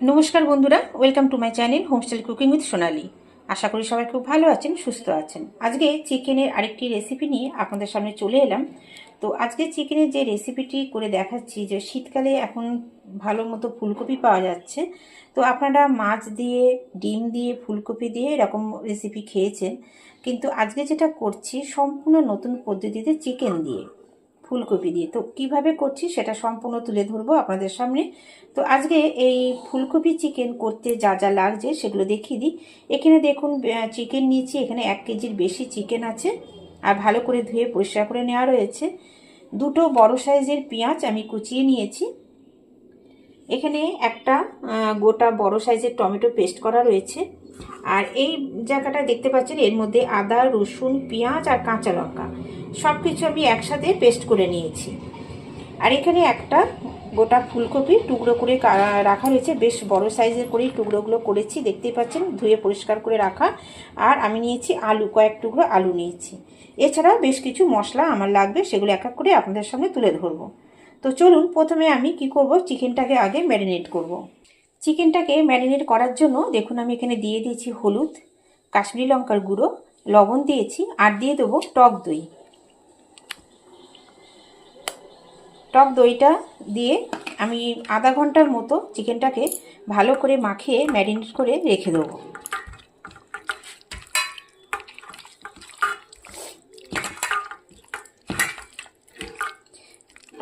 নমস্কার বন্ধুরা welcome to my channel homestyle cooking with Sonali আশা করি সবাই খুব ভালো আছেন, সুস্থ আছেন। আজকে চিকেনের আরেকটি রেসিপি নিয়ে আপনাদের সামনে চলে এলাম। তো আজকে চিকেনের যে রেসিপিটি করে দেখাচ্ছি, যে শীতকালে এখন ভালো মতো ফুলকপি পাওয়া যাচ্ছে। তো আপনারা মাছ দিয়ে, ডিম দিয়ে, ফুলকপি দিয়ে এরকম রেসিপি খেয়েছেন। কিন্তু আজকে যেটা করছি, সম্পূর্ণ নতুন পদ্ধতিতে চিকেন দিয়ে। ফুলকপি দিয়ে। তো কীভাবে করছি সেটা সম্পূর্ণ তুলে ধরবো আপনাদের সামনে। তো আজকে এই ফুলকপি চিকেন করতে যা যা লাগছে সেগুলো দেখিয়ে দিই। এখানে দেখুন চিকেন নিয়েছি, এখানে এক কেজির বেশি চিকেন আছে। আর ভালো করে ধুয়ে পরিষ্কার করে নেওয়া রয়েছে। দুটো বড় সাইজের পেঁয়াজ আমি কুচিয়ে নিয়েছি। এখানে একটা গোটা বড় সাইজের টমেটো পেস্ট করা রয়েছে। আর এই জায়গাটা দেখতে পাচ্ছেন এর মধ্যে আদা, রসুন, পেঁয়াজ আর কাঁচা লঙ্কা। সব কিছু আমি একসাথে পেস্ট করে নিয়েছি। আর এখানে একটা গোটা ফুলকপি টুকরো করে রাখা রয়েছে বেশ বড় সাইজের করেই টুকরোগুলো করেছি। দেখতেই পাচ্ছেন, ধুয়ে পরিষ্কার করে রাখা। আর আমি নিয়েছি আলু, কয়েক টুকরো আলু নিয়েছি। এছাড়া বেশ কিছু মশলা আমার লাগবে, সেগুলো এক এক করে আপনাদের সামনে তুলে ধরবো। তো চলুন, প্রথমে আমি কি করব? চিকেনটাকে আগে ম্যারিনেট করব। চিকেনটাকে ম্যারিনেট করার জন্য দেখুন আমি এখানে দিয়ে দিয়েছি হলুদ, কাশ্মীরি লঙ্কার গুঁড়ো, লবণ দিয়েছি আর দিয়ে দেবো টক দই। টক দইটা দিয়ে আমি আধা ঘণ্টার মতো চিকেনটাকে ভালো করে মাখিয়ে ম্যারিনেট করে রেখে দেবো।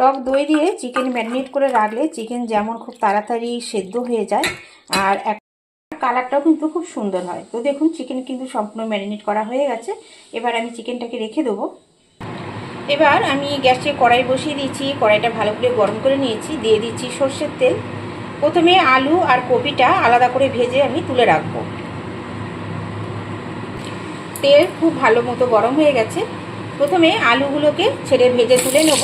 টক দই দিয়ে চিকেন ম্যারিনেট করে রাখলে চিকেন যেমন খুব তাড়াতাড়ি সেদ্ধ হয়ে যায়, আর কালারটাও কিন্তু খুব সুন্দর হয়। তো দেখুন, চিকেন কিন্তু সম্পূর্ণ ম্যারিনেট করা হয়ে গেছে। এবার আমি চিকেনটাকে রেখে দেবো। এবার আমি গ্যাসে কড়াই বসিয়ে দিয়েছি। কড়াইটা ভালো করে গরম করে নিয়েছি। দিয়ে দিচ্ছি সর্ষের তেল। প্রথমে আলু আর কপিটা আলাদা করে ভেজে আমি তুলে রাখব। তেল খুব ভালো মতো গরম হয়ে গেছে। প্রথমে আলুগুলোকে ছেড়ে ভেজে তুলে নেব।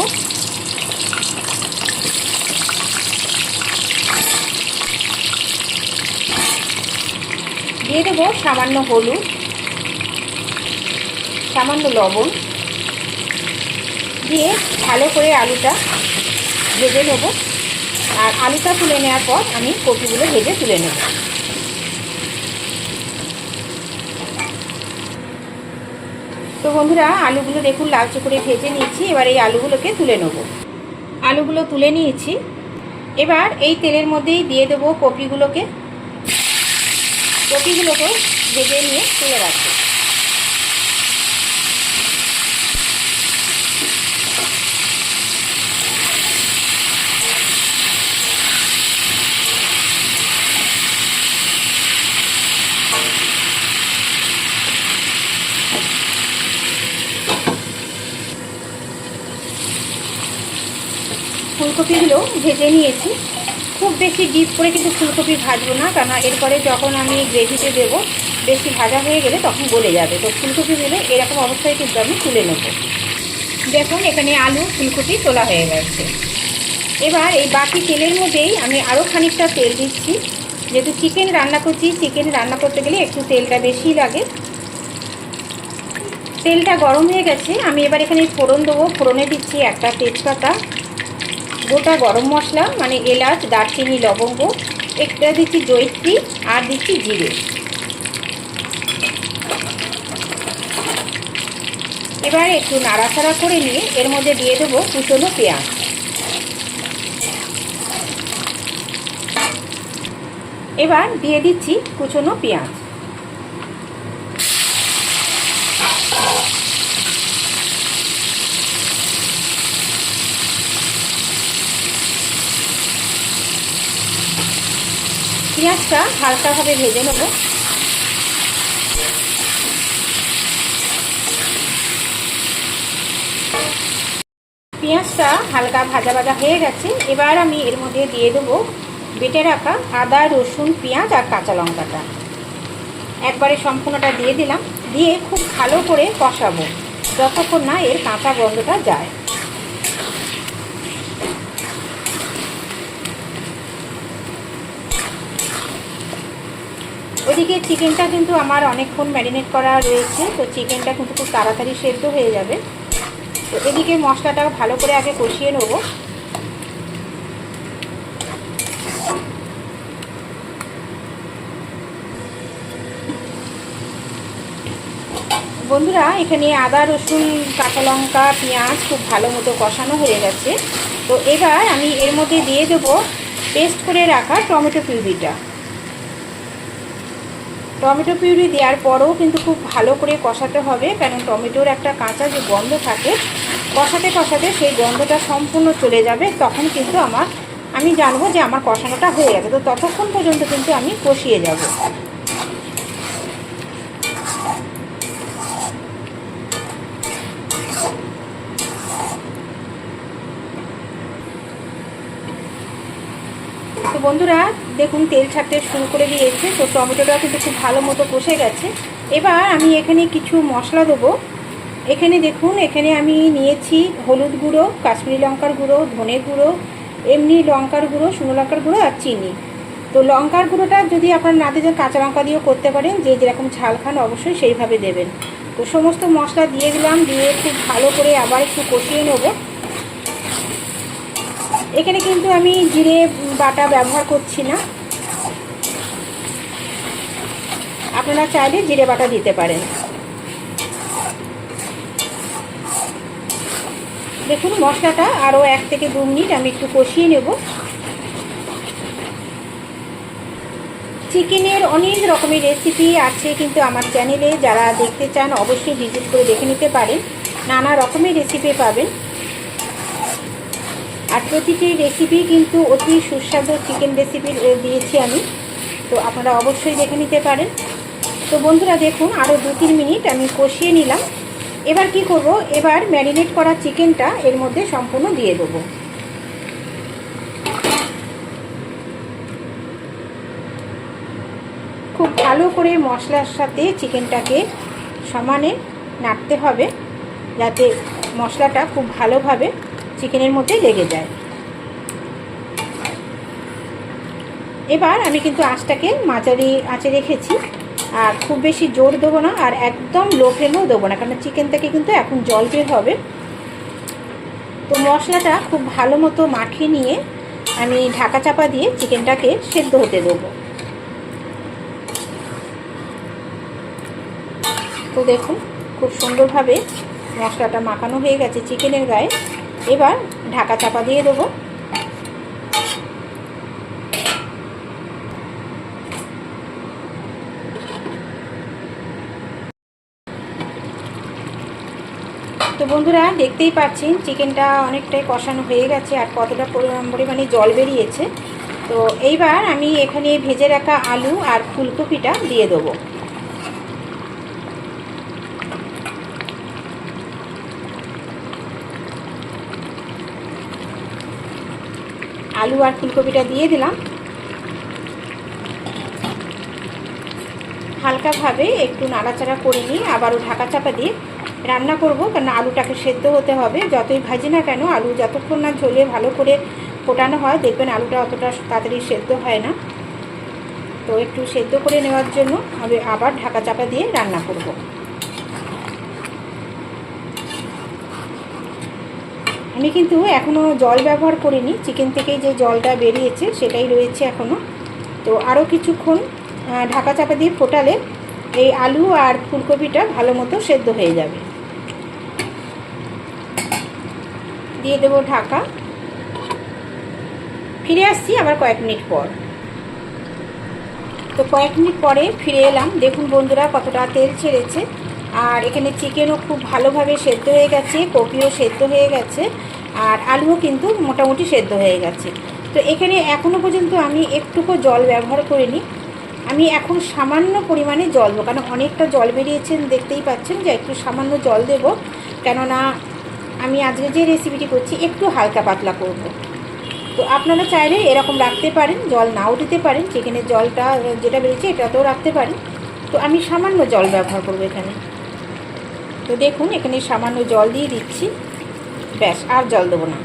দিয়ে দেবো সামান্য হলুদ, সামান্য লবণ দিয়ে ভালো করে আলুটা ভেজে নেব। আর আলুটা তুলে নেওয়ার পর আমি কপিগুলো ভেজে তুলে নেব। তো বন্ধুরা, আলুগুলো দেখুন লালচে করে ভেজে নিয়েছি, এবার এই আলুগুলোকে তুলে নেব। আলুগুলো তুলে নিয়েছি। এবার এই তেলের মধ্যেই দিয়ে দেবো কপিগুলোকে। কপিগুলোকে ভেজে নিয়ে তুলে রাখব। ফুলকপিগুলো ভেজে নিয়েছি। বেশি ডিপ করে কিন্তু ফুলকপি ভাজবো না কেননা এরপরে যখন আমি গ্রেভিতে দেবো, বেশি ভাজা হয়ে গেলে তখন গলে যাবে। তো ফুলকপিগুলো এরকম অবস্থায় কিন্তু আমি তুলে নেব। দেখুন, এখানে আলু, ফুলকপি তোলা হয়ে গেছে। এবার এই বাকি তেলের মধ্যেই আমি আরও খানিকটা তেল দিচ্ছি। যেহেতু চিকেন রান্না করছি চিকেন রান্না করতে গেলে একটু তেলটা বেশি লাগে। তেলটা গরম হয়ে গেছে, আমি এবার এখানে ফোড়ন দেবো। ফোড়নে দিচ্ছি একটা তেজপাতা। গোটা গরম মশলা মানে এলাচ, দারচিনি, লবঙ্গ, একটা দিচ্ছি জৈত্রী আর দিচ্ছি জিরে। এবার একটু নাড়াচাড়া করে নিয়ে এর মধ্যে দিয়ে দেবো কুচনো পেঁয়াজ। এবার দিয়ে দিচ্ছি কুচনো পেঁয়াজ। পেঁয়াজটা হালকাভাবে ভেজে নেব। পেঁয়াজটা হালকা ভাজা ভাজা হয়ে গেছে। এবার আমি এর মধ্যে দিয়ে দেবো বেটে রাখা আদা, রসুন, পেঁয়াজ আর কাঁচা লঙ্কাটা। একবারে সম্পূর্ণটা দিয়ে দিলাম। দিয়ে খুব ভালো করে কষাবো, যতক্ষণ না এর কাঁচা গন্ধটা যায়। ওদিকে চিকেনটা কিন্তু আমার অনেকক্ষণ ম্যারিনেট করা রয়েছে, তো চিকেনটা কিন্তু খুব তাড়াতাড়ি সেদ্ধ হয়ে যাবে। তো এদিকে মশলাটা ভালো করে আগে কষিয়ে নেব। বন্ধুরা, এখানে আদা, রসুন, কাঁচা লঙ্কা, পেঁয়াজ খুব ভালো মতো কষানো হয়ে গেছে। তো এবার আমি এর মধ্যে দিয়ে দেবো, পেস্ট করে রাখা টমেটো পিউরিটা। টমেটো পিউরি দেওয়ার পরেও কিন্তু খুব ভালো করে কষাতে হবে কারণ টমেটোর একটা কাঁচা যে গন্ধ থাকে, কষাতে কষাতে সেই গন্ধটা সম্পূর্ণ চলে যাবে। তখন কিন্তু আমার, আমি জানব যে আমার কষানোটা হয়ে যাবে তো ততক্ষণ পর্যন্ত কিন্তু আমি কষিয়ে যাব। বন্ধুরা, দেখুন, তেল ছাড়তে শুরু করে দিয়েছে, তো টমেটোটা কিন্তু খুব ভালো মতো কষে গেছে। এবার আমি এখানে কিছু মশলা দেবো। এখানে দেখুন, এখানে আমি নিয়েছি হলুদ গুঁড়ো, কাশ্মীরি লঙ্কার গুঁড়ো ধনে গুঁড়ো, এমনি লঙ্কার গুঁড়ো, শুকনো লঙ্কার গুঁড়ো আর চিনি। তো লঙ্কার গুঁড়োটা যদি আপনার না দিতে কাঁচা লঙ্কা দিয়েও করতে পারেন, যে যেরকম ঝাল খান অবশ্যই সেইভাবে দেবেন। তো সমস্ত মশলা দিয়ে দিলাম, দিয়ে খুব ভালো করে আবার একটু কষিয়ে নেব। এখানে কিন্তু আমি জিরে বাটা ব্যবহার করছি না। আপনারা চাইলে জিরে বাটা দিতে পারেন। দেখুন, মশলাটা আরও এক থেকে দু মিনিট আমি একটু কষিয়ে নেব। চিকেনের অনেক রকমের রেসিপি আছে কিন্তু আমার চ্যানেলে যারা দেখতে চান, অবশ্যই ভিজিট করে দেখে নিতে পারেন। নানা রকমের রেসিপি পাবেন। আর প্রতিটি রেসিপি কিন্তু অতি সুস্বাদু চিকেন রেসিপি দিয়েছি আমি। তো আপনারা অবশ্যই দেখে নিতে পারেন। তো বন্ধুরা, দেখুন আরও দু তিন মিনিট আমি কষিয়ে নিলাম। এবার কি করব? এবার ম্যারিনেট করা চিকেনটা এর মধ্যে সম্পূর্ণ দিয়ে দেবো। খুব ভালো করে মশলার সাথে চিকেনটাকে সমানে নাড়তে হবে, যাতে মশলাটা খুব ভালোভাবে চিকেনের মধ্যে লেগে যায়। এবার আমি কিন্তু আঁচটাকে মাঝারি আঁচে রেখেছি। আর খুব বেশি জোর দেবো না আর একদম লো ফ্লেমেও দেবো না, কারণ চিকেন থেকে কিন্তু এখন জল বের হবে। তো মশলাটা খুব ভালো মতো মাখিয়ে নিয়ে আমি ঢাকা চাপা দিয়ে চিকেনটাকে সেদ্ধ হতে দেবো। তো দেখুন, খুব সুন্দরভাবে মশলাটা মাখানো হয়ে গেছে চিকেনের গায়ে। এবার ঢাকা চাপা দিয়ে দেবো। তো বন্ধুরা, দেখতেই পাচ্ছেন, চিকেনটা অনেকটাই কষানো হয়ে গেছে আর কতটা পরিমাণে জল বেরিয়েছে। তো এইবার আমি এখানে ভেজে রাখা আলু আর ফুলকপিটা দিয়ে দেবো। আলু আর ফুলকপিটা দিয়ে দিলাম। হালকাভাবে একটু নাড়াচাড়া করে নিয়ে আবারও ঢাকা চাপা দিয়ে রান্না করব কারণ আলুটাকে সেদ্ধ হতে হবে। যতই ভাজি না কেন, আলু যতক্ষণ না ঝোলে ভালো করে ফোটানো হয়, দেখবেন আলুটা অতটা তাড়াতাড়ি সেদ্ধ হয় না। তো একটু সেদ্ধ করে নেওয়ার জন্য আমি আবার ঢাকা চাপা দিয়ে রান্না করব। আমি কিন্তু এখনও জল ব্যবহার করিনি। চিকেন থেকেই যে জলটা বেরিয়েছে সেটাই রয়েছে এখনও তো আরও কিছুক্ষণ ঢাকা চাপা দিয়ে ফোটালে এই আলু আর ফুলকপিটা ভালো মতো সেদ্ধ হয়ে যাবে। দিয়ে দেবো ঢাকা। ফিরে আসছি আবার কয়েক মিনিট পর। তো কয়েক মিনিট পরে ফিরে এলাম। দেখুন বন্ধুরা কতটা তেল ছেড়েছে। আর এখানে চিকেনও খুব ভালোভাবে সেদ্ধ হয়ে গেছে, কপিও সেদ্ধ হয়ে গেছে, আর আলুও কিন্তু মোটামুটি সেদ্ধ হয়ে গেছে। তো এখানে এখনও পর্যন্ত আমি একটুকু জল ব্যবহার করিনি। আমি এখন সামান্য পরিমাণে জল দেবো, কারণ অনেকটা জল বেরিয়েছেন দেখতেই পাচ্ছেন যে একটু সামান্য জল দেব, কেননা আমি আজকে যে রেসিপিটি করছি, একটু হালকা পাতলা করব। তো আপনারা চাইলে এরকম রাখতে পারেন, জল নাও দিতে পারেন চিকেনের জলটা, যেটা বেরিয়েছে, এটাতেও রাখতে পারেন। তো আমি সামান্য জল ব্যবহার করব এখানে। তো দেখুন, এখানে সামান্য জল দিয়ে দিচ্ছি। ব্যাস, আর জল দেবো না।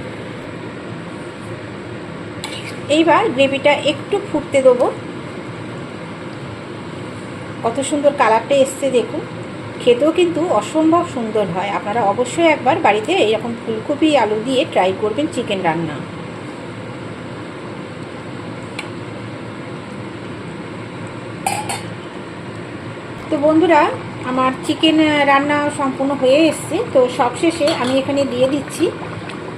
এইবার গ্রেভিটা একটু ফুটতে দেবো। কত সুন্দর কালারটা এসছে, দেখুন। খেতেও কিন্তু অসম্ভব সুন্দর হয়। আপনারা অবশ্যই একবার বাড়িতে এরকম ফুলকপি, আলু দিয়ে ট্রাই করবেন চিকেন রান্না। তো বন্ধুরা আমার চিকেন রান্না সম্পূর্ণ হয়ে এসছে, তো সবশেষে আমি এখানে দিয়ে দিচ্ছি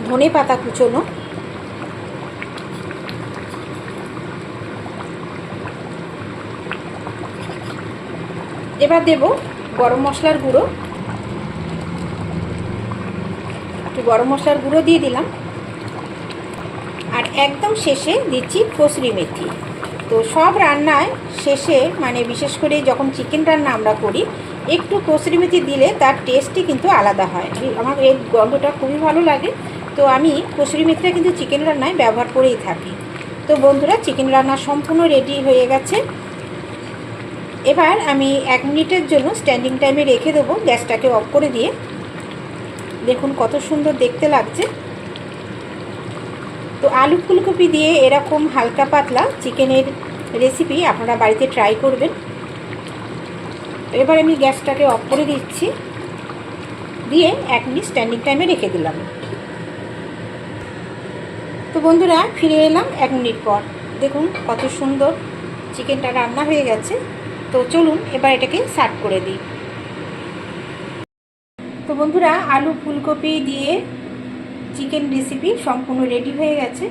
ধনে পাতা কুচোনো। এবার দেব গরম মশলার গুঁড়ো। একটু গরম মশলার গুঁড়ো দিয়ে দিলাম। আর একদম শেষে দিচ্ছি কসুরি মেথি। তো সব রান্নায় শেষে মানে বিশেষ করে যখন চিকেন রান্না আমরা করি একটু কসুরি মেথি দিলে তার টেস্টই কিন্তু আলাদা হয়। আমার এই গন্ধটা খুবই ভালো লাগে। তো আমি কসুরি মেথিটা কিন্তু চিকেন রান্নায় ব্যবহার করেই থাকি। তো বন্ধুরা চিকেন রান্না সম্পূর্ণ রেডি হয়ে গেছে। এবার আমি এক মিনিটের জন্য স্ট্যান্ডিং টাইমে রেখে দেবো। গ্যাসটাকে অফ করে দিয়ে। দেখুন কত সুন্দর দেখতে লাগছে। তো আলু ফুলকপি দিয়ে এরকম হালকা পাতলা চিকেনের রেসিপি আপনারা বাড়িতে ট্রাই করবেন। তো এবার আমি গ্যাসটাকে অফ করে দিচ্ছি। দিয়ে এক মিনিট স্ট্যান্ডিং টাইমে রেখে দিলাম। তো বন্ধুরা, ফিরে এলাম এক মিনিট পর। দেখুন কত সুন্দর চিকেনটা রান্না হয়ে গেছে। তো চলুন এবার এটাকে সার্ভ করে দিই। তো বন্ধুরা, আলু ফুলকপি দিয়ে চিকেন রেসিপি সম্পূর্ণ রেডি হয়ে গেছে।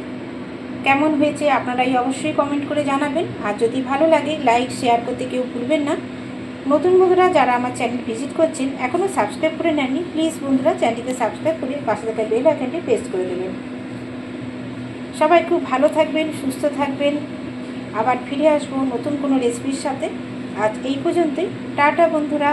কেমন হয়েছে আপনারাই অবশ্যই কমেন্ট করে জানাবেন। আর যদি ভালো লাগে লাইক শেয়ার করতে কেউ ভুলবেন না। নতুন বন্ধুরা যারা আমার চ্যানেল ভিজিট করছেন এখনও সাবস্ক্রাইব করে নেননি প্লিজ বন্ধুরা চ্যানেলটিকে সাবস্ক্রাইব করে পাশে থাকা বেল আইকনটি প্রেস করে দেবেন। সবাই খুব ভালো থাকবেন, সুস্থ থাকবেন। আবার ফিরে আসব নতুন কোনো রেসিপির সাথে। আজ এই পর্যন্তই। টাটা বন্ধুরা।